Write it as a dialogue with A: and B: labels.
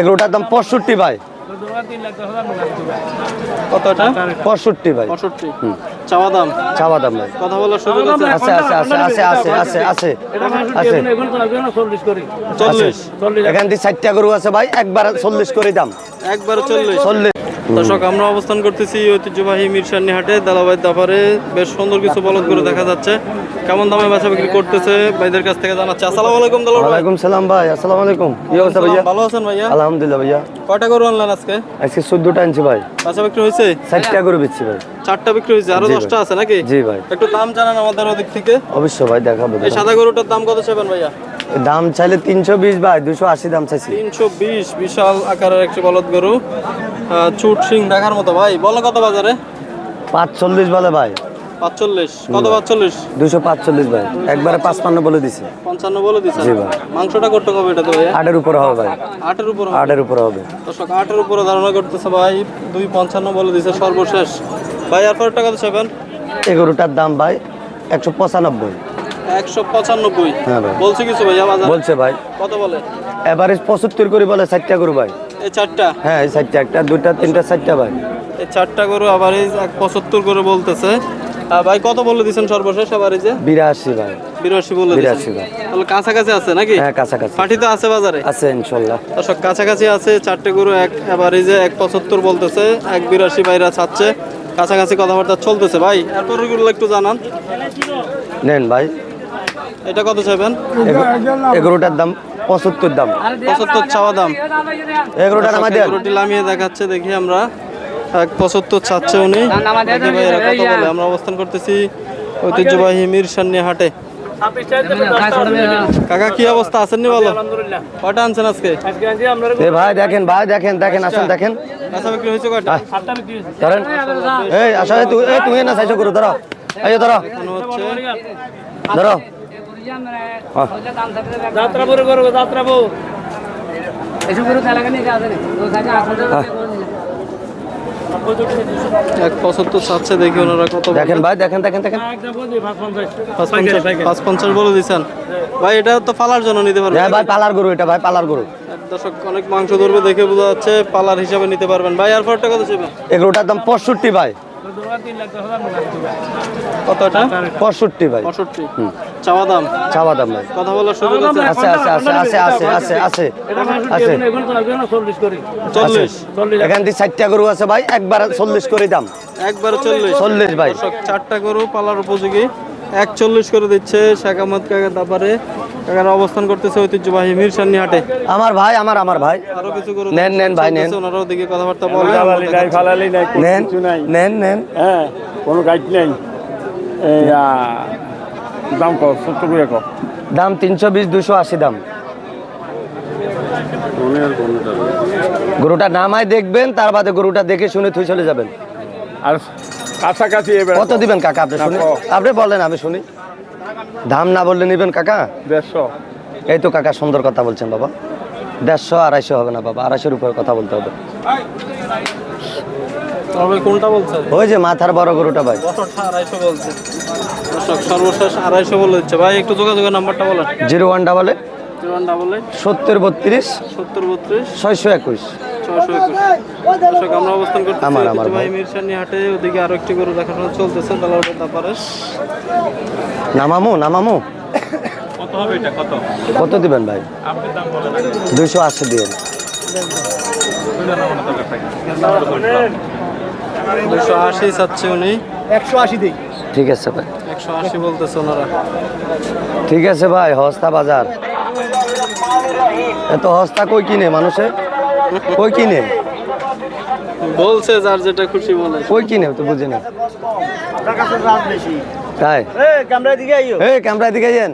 A: এগুলোটার দাম পঁয়ষট্টি ভাই।
B: কতটা
A: পঁয়ষট্টি ভাই।
B: পঁয়ষট্টি। চাওয়া দাম?
A: চাওয়া দাম ভাই।
B: কথা বলার সুযোগ আছে?
A: আছে আছে আছে আছে আছে আছে
B: চল্লিশ
A: এখান থেকে ষাটটা গরু আছে ভাই একবার চল্লিশ করে দাম।
B: একবার চল্লিশ।
A: চল্লিশ
B: দর্শক আমরা অবস্থান করতেছি ঐতিহ্যবাহী মিরসানি হাটে দালাবাই দাফারে। বেশ সুন্দর কিছু বলদ করে দেখা যাচ্ছে। কেমন দামে বেচা বিক্রি করতেছে? ভাইদের কাছ থেকে জানাচ্ছে। আসসালামু আলাইকুম দালাল ভাই।
A: ওয়ালাইকুম সালাম ভাই আসসালামু আলাইকুম। কি অবস্থা ভাইয়া?
B: ভালো আছেন ভাইয়া?
A: আলহামদুলিল্লাহ ভাইয়া।
B: কয়টা গরু আনলেন আজকে?
A: আজকে চোদ্দটা আনছি ভাই।
B: বেচা বিক্রি হয়েছে?
A: ষাটটা গরু বেচছি ভাই।
B: চারটা বিক্রি হয়েছে। আরও
A: জি ভাই।
B: দশটা আছে নাকি?
A: জি ভাই।
B: একটু দাম জানান আমাদের ওদিক থেকে।
A: অবশ্যই ভাই দেখাবো
B: এই সাদা গরুটার দাম কত চাইবেন ভাইয়া?
A: দাম চাইলে তিনশো বিশ ভাই দুশো আশি দাম চাইছি।
B: তিনশো বিশ বিশাল আকারের একটি বলদ গরু। চুট সিং দেখার মতো ভাই। বলো কত বাজারে?
A: পাঁচ চল্লিশ বলে ভাই।
B: পাঁচচল্লিশ। কত পাঁচচল্লিশ?
A: দুশো পাঁচচল্লিশ ভাই। একবারে পাঁচপান্ন বলে দিছি।
B: পঞ্চান্ন বলে দিচ্ছে
A: জি ভাই।
B: মাংসটা করতে হবে এটা তো
A: আটের উপরে হবে ভাই।
B: আটের উপর।
A: আটের উপরে হবে।
B: দর্শক আটের উপরে ধারণা করতেছে ভাই। দুই পঞ্চান্ন বলে দিছে সর্বশেষ। ভাই আর পরের টাকা তো চাইবেন
A: এগারোটার দাম ভাই একশো পঁচানব্বই।
B: একশো পঁচানব্বই।
A: হ্যাঁ
B: বলছি কিছু ভাইয়া বাজার?
A: বলছে ভাই।
B: কত বলে?
A: এভারেজ পঁচাত্তর করে বলে গরু ভাই।
B: এই চারটা?
A: হ্যাঁ এই একটা দুইটা তিনটা ষাটটা ভাই।
B: এই চারটা গরু পঁচাত্তর করে বলতেছে। ভাই কত বলে সর্বশেষ
A: বিরাশি ভাই।
B: বিরাশি বলে
A: বিরাশি ভাই।
B: তাহলে কাছাকাছি আছে নাকি?
A: হ্যাঁ কাছাকাছি।
B: তো আছে বাজারে।
A: আছে ইনশাল্লাহ।
B: দর্শক কাছাকাছি আছে চারটে গরু এক এক পঁচাত্তর বলতেছে। এক বিরাশি বাইরা ছাড়ছে। কাছাকাছি কথাবার্তা চলতেছে। ভাই এরপর একটু জানান।
A: নেন ভাই।
B: এটা কত চাইবেন?
A: এগো- এগারোটার দাম পঁচাত্তর দাম।
B: পঁচাত্তর চাওয়া দাম।
A: এগারোটার আমাদের
B: গরুটি লামিয়ে দেখাচ্ছে দেখি আমরা। এক পঁচাত্তর চাচ্ছে উনি। ভাই বলে। আমরা অবস্থান করতেছি ঐতিহ্যবাহী মিরসান্নি হাটে। কাকা কি অবস্থা? আছেন নি বলো? কয়টা আনছেন আজকে?
A: এ ভাই দেখেন ভাই দেখেন দেখেন আসেন দেখেন।
B: কাঁচা বিক্রি হয়েছে কয়টা?
A: ধরেন। এই আসা এই তুই এই না চাইছো করো ধরো। এই ধরো। ধরো।
B: এক পঁচাত্তর চাচ্ছে দেখি ওনারা কত
A: দেখেন ভাই দেখেন দেখেন দেখেন।
B: পাঁচ পঞ্চাশ। বলে দিচ্ছেন ভাই এটা তো পালার জন্য নিতে পারবেন।
A: হ্যাঁ ভাই পালার গরু এটা ভাই পালার গরু।
B: অনেক মাংস ধরবে দেখে বোঝা যাচ্ছে পালার হিসাবে নিতে পারবেন। ভাই আর কত
A: দাম পঁয়ষট্টি ভাই।
B: কতটা?
A: পঁয়ষট্টি ভাই।
B: পঁয়ষট্টি। চাওয়া দাম?
A: চাওয়া দাম ভাই।
B: কথা বলার সুযোগ আছে?
A: আছে আছে আছে আছে আছে আছে আছে। আছে।
C: চল্লিশ
A: এখান থেকে ষাটটা গরু আছে ভাই একবার চল্লিশ করে দাম।
B: একবারে চল্লিশ।
A: চল্লিশ ভাই।
B: চারটা গরু পালার উপযোগী। এক চল্লিশ করে দিচ্ছে শেখ আহমদ কাকার দাপারে। কাকার অবস্থান করতেছে ঐতিহ্যবাহী মিরসান্নি হাটে।
A: আমার ভাই আমার আমার ভাই।
B: আরও কিছু গরু
A: নেন, নেন ভাই, নেন।
B: ওনারাও দিকে কথাবার্তা বলে
D: ফালালি নাই ফালালি নাই
A: নেন
D: নাই।
A: নেন নেন।
D: হ্যাঁ কোনো গাইড নেই। এই দাম কর সত্তর করে কর
A: দাম তিনশো বিশ দুশো আশি দাম। গরুটা নামায় দেখবেন তার বাদে গরুটা দেখে শুনে থুই চলে যাবেন।
D: আর কাছাকাছি এবার
A: কত দিবেন কাকা আপনি শুনি আপনি বলেন আমি শুনি। দাম না বললে নিবেন কাকা?
D: দেড়শো।
A: এই তো কাকা সুন্দর কথা বলছেন বাবা। দেড়শো আড়াইশো হবে না বাবা আড়াইশোর উপরে কথা বলতে হবে।
B: কোনটা বলছে
A: ওই যে মাথার বড় গরুটা ভাই।
B: আড়াইশো বলছে। সর্বশেষ আড়াইশো বলে দিচ্ছে ভাই একটু যোগাযোগের নাম্বারটা বলেন।
A: Zero one double eight
B: zero one double eight
A: সত্তর বত্রিশ
B: সত্তর বত্রিশ
A: ছয়শো একুশ।
B: ওদিকে গরু চলতেছে
A: নামামু কত দিবেন ভাই? দুইশো আশি বলেন
B: দুইশো আশি চাচ্ছে উনি। আশি দেই।
A: ঠিক আছে ভাই।
B: 180 বলতেছে ওনারা।
A: ঠিক আছে ভাই হস্তা বাজার। এত হস্তা কই কিনে মানুষে কই কিনে?
B: বলছে যার যেটা খুশি বলে।
A: কই কিনে তো বুঝি না। তাই? এই ক্যামেরা দিকে আইয়েন।